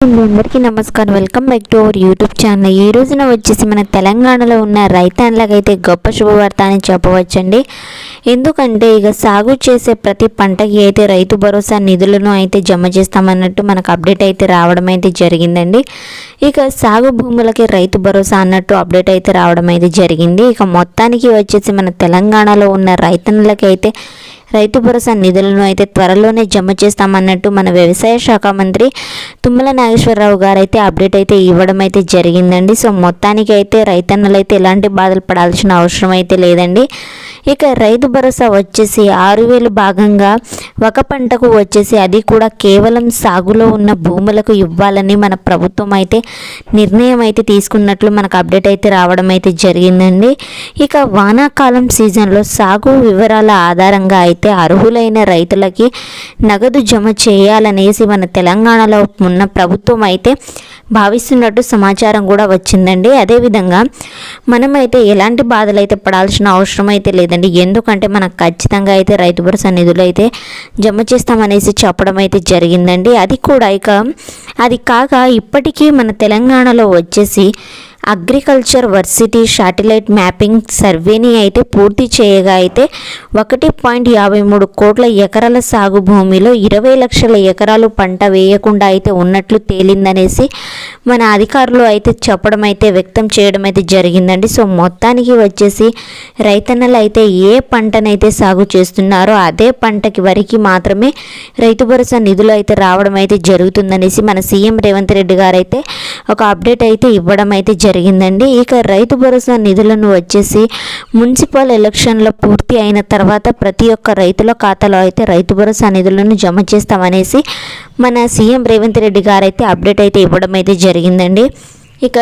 అందరికీ నమస్కారం. Welcome back to our YouTube channel ఈ రోజున వచ్చేసి మన తెలంగాణలో ఉన్న రైతాన్లకైతే గొప్ప శుభవార్త అని చెప్పవచ్చండి. ఎందుకంటే ఇక సాగు చేసే ప్రతి పంటకి అయితే రైతు భరోసా నిధులను అయితే జమ చేస్తామన్నట్టు మనకు అప్డేట్ అయితే రావడం అయితే జరిగిందండి. ఇక సాగు భూములకి రైతు భరోసా అన్నట్టు అప్డేట్ అయితే రావడం అయితే జరిగింది. ఇక మొత్తానికి వచ్చేసి మన తెలంగాణలో ఉన్న రైతన్లకైతే అయితే రైతు భరోసా నిధులను అయితే త్వరలోనే జమ చేస్తామన్నట్టు మన వ్యవసాయ శాఖ మంత్రి తుమ్మల నాగేశ్వరరావు గారు అయితే అప్డేట్ అయితే ఇవ్వడం అయితే జరిగిందండి. సో మొత్తానికి అయితే రైతన్నలు అయితే ఎలాంటి బాధలు పడాల్సిన అవసరం అయితే లేదండి. ఇక రైతు భరోసా వచ్చేసి ఆరు వేలు భాగంగా ఒక పంటకు వచ్చేసి అది కూడా కేవలం సాగులో ఉన్న భూములకు ఇవ్వాలని మన ప్రభుత్వం అయితే నిర్ణయం అయితే తీసుకున్నట్లు మనకు అప్డేట్ అయితే రావడం అయితే జరిగిందండి. ఇక వానాకాలం సీజన్లో సాగు వివరాల ఆధారంగా అయితే అర్హులైన రైతులకి నగదు జమ చేయాలనేసి మన తెలంగాణలో ఉన్న ప్రభుత్వం అయితే భావిస్తున్నట్టు సమాచారం కూడా వచ్చిందండి. అదేవిధంగా మనమైతే ఎలాంటి బాధలు అయితే పడాల్సిన అవసరం అయితే లేదండి. ఎందుకంటే మనకు ఖచ్చితంగా అయితే రైతు భరోసా నిధులు అయితే జమ చేస్తామనేసి చెప్పడం అయితే జరిగిందండి. అది కూడా ఇక అది కాక ఇప్పటికీ మన తెలంగాణలో వచ్చేసి అగ్రికల్చర్ వర్సిటీ శాటిలైట్ మ్యాపింగ్ సర్వేని అయితే పూర్తి చేయగా అయితే ఒకటి పాయింట్ యాభై మూడు కోట్ల ఎకరాల సాగు భూమిలో ఇరవై లక్షల ఎకరాలు పంట వేయకుండా అయితే ఉన్నట్లు తేలిందనేసి మన అధికారులు అయితే చెప్పడం అయితే వ్యక్తం చేయడం అయితే జరిగిందండి. సో మొత్తానికి వచ్చేసి రైతన్నలు అయితే ఏ పంటనైతే సాగు చేస్తున్నారో అదే పంటకి వరికి మాత్రమే రైతు భరోసా నిధులు అయితే రావడం అయితే జరుగుతుందనేసి మన సీఎం రేవంత్ రెడ్డి గారు అయితే ఒక అప్డేట్ అయితే ఇవ్వడం అయితే జరిగింది. జరిగిందండి. ఇక రైతు భరోసా నిధులను వచ్చేసి మున్సిపల్ ఎలక్షన్లో పూర్తి అయిన తర్వాత ప్రతి ఒక్క రైతుల ఖాతాలో అయితే రైతు భరోసా నిధులను జమ చేస్తామనేసి మన సీఎం రేవంత్ రెడ్డి గారైతే అప్డేట్ అయితే ఇవ్వడం అయితే జరిగిందండి. ఇక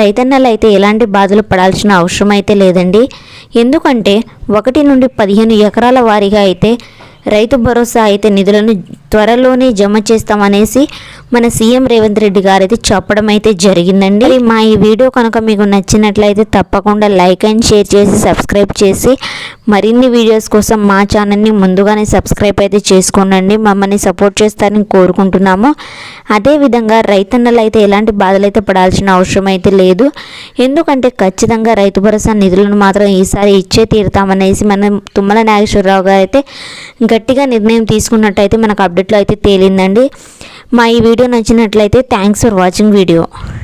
రైతన్నలు అయితే ఎలాంటి బాధలు పడాల్సిన అవసరం అయితే లేదండి. ఎందుకంటే ఒకటి నుండి పదిహేను ఎకరాల వారీగా అయితే రైతు భరోసా అయితే నిధులను త్వరలోనే జమ చేస్తామనేసి మన సీఎం రేవంత్ రెడ్డి గారు అయితే చెప్పడం అయితే జరిగిందండి. మా ఈ వీడియో కనుక మీకు నచ్చినట్లయితే తప్పకుండా లైక్ అండ్ షేర్ చేసి సబ్స్క్రైబ్ చేసి మరిన్ని వీడియోస్ కోసం మా ఛానల్ని ముందుగానే సబ్స్క్రైబ్ అయితే చేసుకోనండి. మమ్మల్ని సపోర్ట్ చేస్తారని కోరుకుంటున్నాము. అదేవిధంగా రైతన్నలు అయితే ఎలాంటి బాధలు అయితే పడాల్సిన అవసరం అయితే లేదు. ఎందుకంటే ఖచ్చితంగా రైతు భరోసా నిధులను మాత్రం ఈసారి ఇచ్చే తీరుతామనేసి మన తుమ్మల నాగేశ్వరరావు గారు అయితే గట్టిగా నిర్ణయం తీసుకున్నట్టయితే మనకు అప్డేట్లో అయితే తేలిందండి. మా ఈ వీడియో నచ్చినట్లయితే థ్యాంక్స్ ఫర్ వాచింగ్ వీడియో